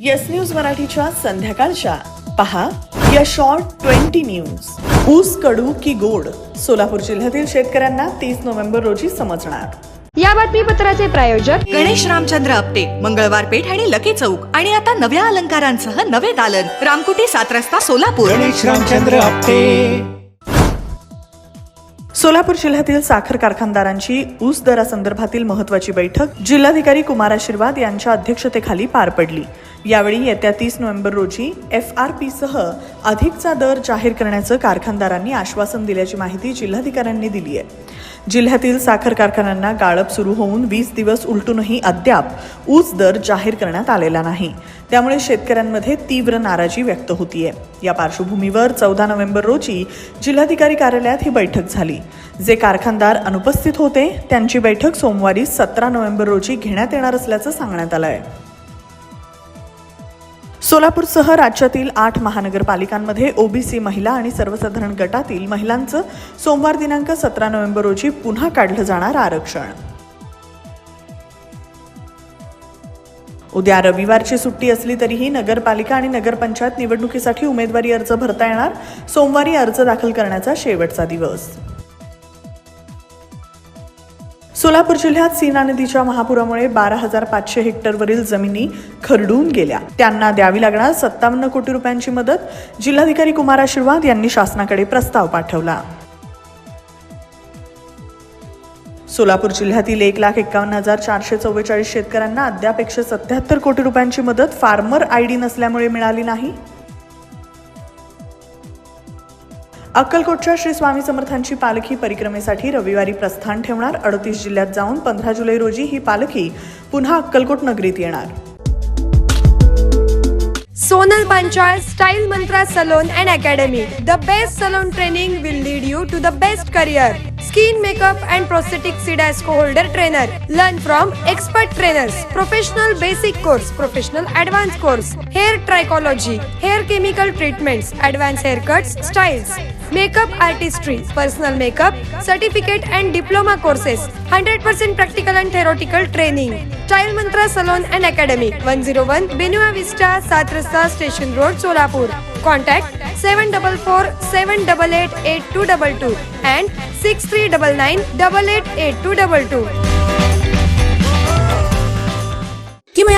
Yes news मराठीच्या संध्याकाळच्या. पहा या शॉर्ट ट्वेंटी न्यूज ऊस कडू की गोड सोलापूर जिल्ह्यातील शेतकऱ्यांना तीस नोव्हेंबर रोजी समजणार. या बातमीपत्राचे प्रायोजक गणेश रामचंद्र आपटे मंगळवार पेठ आणि लकी चौक. आणि आता नव्या अलंकारांसह नवे दालन. रामकुटी सात रस्ता सोलापूर. गणेश रामचंद्र आपटे. सोलापूर जिल्ह्यातील साखर कारखानदारांची ऊस दरासंदर्भातील महत्वाची बैठक. जिल्हाधिकारी कुमार आशीर्वाद यांच्या अध्यक्षतेखाली पार पडली. यावेळी येत्या तीस नोव्हेंबर रोजी एफ आर पीसह अधिकचा दर जाहीर करण्याचं कारखानदारांनी आश्वासन दिल्याची माहिती जिल्हाधिकाऱ्यांनी दिली आहे. जिल्ह्यातील साखर कारखान्यांना गाळप सुरू होऊन वीस दिवस उलटूनही अद्याप ऊस दर जाहीर करण्यात आलेला नाही. त्यामुळे शेतकऱ्यांमध्ये तीव्र नाराजी व्यक्त होतीये. या पार्श्वभूमीवर चौदा नोव्हेंबर रोजी जिल्हाधिकारी कार्यालयात ही बैठक झाली. जे कारखानदार अनुपस्थित होते त्यांची बैठक सोमवारी सतरा नोव्हेंबर रोजी घेण्यात येणार असल्याचं सांगण्यात आलं आहे सोलापूरसह राज्यातील आठ महानगरपालिकांमध्ये ओबीसी महिला आणि सर्वसाधारण गटातील महिलांचं सोमवार दिनांक सतरा नोव्हेंबर रोजी पुन्हा काढलं जाणार आरक्षण. उद्या रविवारची सुट्टी असली तरीही नगरपालिका आणि नगरपंचायत निवडणुकीसाठी उमेदवारी अर्ज भरता येणार. सोमवारी अर्ज दाखल करण्याचा शेवटचा दिवस. सोलापूर जिल्ह्यात सीना नदीच्या महापुरामुळे बारा हजार पाचशे हेक्टरवरील जमिनी खरडून गेल्या. त्यांना द्यावी लागणार सत्तावन्न कोटी रुपयांची मदत जिल्हाधिकारी कुमार आशीर्वाद यांनी शासनाकडे प्रस्ताव पाठवला. सोलापूर जिल्ह्यातील एक लाख एक्कावन्न हजार चारशे चव्वेचाळीस शेतकऱ्यांना अद्याप एकशे सत्याहत्तर कोटी रुपयांची मदत फार्मर आय डी नसल्यामुळे मिळाली नाही. अक्कलकोटच्या श्री स्वामी समर्थांची पालखी परिक्रमेसाठी रविवारी प्रस्थान ठेवणार. अडतीस जिल्ह्यात जाऊन पंधरा जुलै रोजी ही पालखी पुन्हा अक्कलकोट नगरीत येणार. Sonal Panchal style mantra salon and academy. The best salon training will lead you to the best career skin makeup and prosthetic CIDESCO holder trainer. Learn from expert trainers. Professional basic course professional advance course. Hair trichology hair chemical treatments advance hair cuts styles. Makeup artistry personal makeup certificate and diploma courses hundred percent practical and theoretical training child mantra salon and academy one zero one Buena Vista Saat Rasta station road Solapur contact seven double four seven double eight eight two double two and six three double nine double eight eight two double two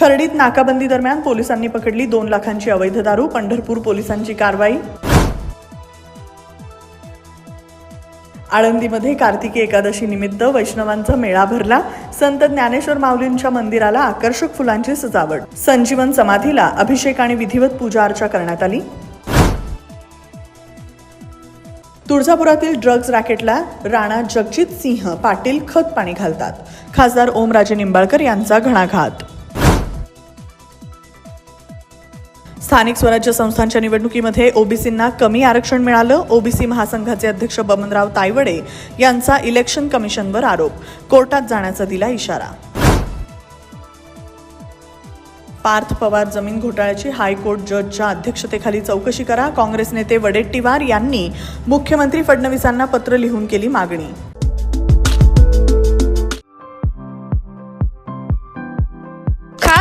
खर्डीत नाकाबंदी दरम्यान पोलिसांनी पकडली दोन लाखांची अवैध दारू पंढरपूर पोलिसांची कारवाई. आळंदीमध्ये कार्तिकी एकादशी निमित्त वैष्णवांचा मेळा भरला. संत ज्ञानेश्वर माऊलींच्या मंदिराला आकर्षक फुलांची सजावट. संजीवन समाधीला अभिषेक आणि विधिवत पूजा अर्चा करण्यात आली. तुळजापुरातील ड्रग्ज रॅकेटला राणा जगजित सिंह पाटील खत पाणी घालतात. खासदार ओमराजे निंबाळकर यांचा घणाघात. स्थानिक स्वराज्य संस्थांच्या निवडणुकीमध्ये ओबीसींना कमी आरक्षण मिळालं. ओबीसी महासंघाचे अध्यक्ष बबनराव तायवडे यांचा इलेक्शन कमिशनवर आरोप. कोर्टात जाण्याचा दिला इशारा. पार्थ पवार जमीन घोटाळ्याची हायकोर्ट जजच्या अध्यक्षतेखाली चौकशी करा. काँग्रेस नेते वडेट्टीवार यांनी मुख्यमंत्री फडणवीसांना पत्र लिहून केली मागणी.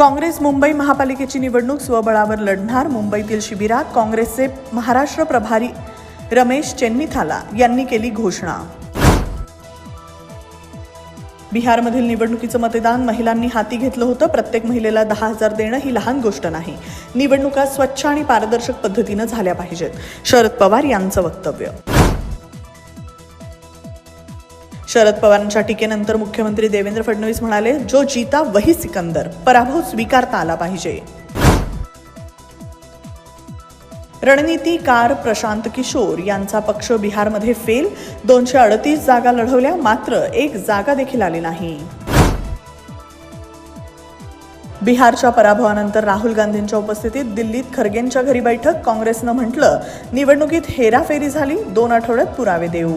काँग्रेस मुंबई महापालिकेची निवडणूक स्वबळावर लढणार मुंबईतील शिबिरात काँग्रेसचे महाराष्ट्र प्रभारी रमेश चेन्निथाला यांनी केली घोषणा. बिहारमधील निवडणुकीचं मतदान महिलांनी हाती घेतलं होतं. प्रत्येक महिलेला दहा हजार देणं ही लहान गोष्ट नाही. निवडणुका स्वच्छ आणि पारदर्शक पद्धतीनं झाल्या पाहिजेत. शरद पवार यांचं वक्तव्य. शरद पवारांच्या टीकेनंतर मुख्यमंत्री देवेंद्र फडणवीस म्हणाले जो जीता वही सिकंदर. पराभव स्वीकारता आला पाहिजे. रणनीतीकार प्रशांत किशोर यांचा पक्ष बिहारमध्ये फेल. दोनशे अडतीस जागा लढवल्या मात्र एक जागा देखील आली नाही. बिहारच्या पराभवानंतर राहुल गांधींच्या उपस्थितीत दिल्लीत खरगेंच्या घरी बैठक. काँग्रेसनं म्हटलं निवडणुकीत हेराफेरी झाली दोन आठवड्यात पुरावे देऊ.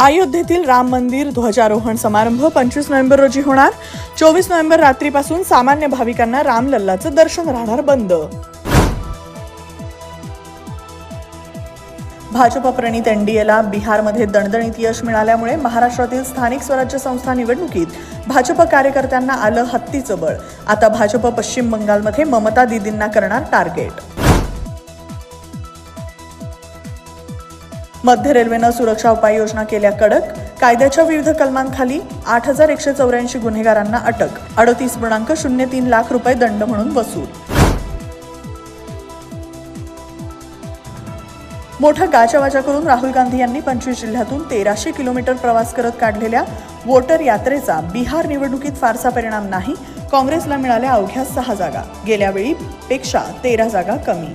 अयोध्येतील राम मंदिर ध्वजारोहण समारंभ पंचवीस नोव्हेंबर रोजी होणार. चोवीस नोव्हेंबर रात्रीपासून सामान्य भाविकांना रामलल्लाचं दर्शन राहणार बंद. भाजप प्रणित एनडीएला बिहारमध्ये दणदणीत यश मिळाल्यामुळे महाराष्ट्रातील स्थानिक स्वराज्य संस्था निवडणुकीत भाजप कार्यकर्त्यांना आलं हत्तीचं बळ. आता भाजप पश्चिम बंगालमध्ये ममता दिदींना करणार टार्गेट. मध्य रेल्वेनं सुरक्षा उपाययोजना केल्या कडक. कायद्याच्या विविध कलमांखाली आठ हजार एकशे चौऱ्याऐंशी गुन्हेगारांना अटक. अडतीस पूर्णांक शून्य तीन लाख रुपये दंड म्हणून वसूल. मोठा गाजावाजा करून राहुल गांधी यांनी पंचवीस जिल्ह्यातून तेराशे किलोमीटर प्रवास करत काढलेल्या वोटर यात्रेचा बिहार निवडणुकीत फारसा परिणाम नाही. काँग्रेसला मिळाल्या अवघ्या सहा जागा. गेल्यावेळी पेक्षा तेरा जागा कमी.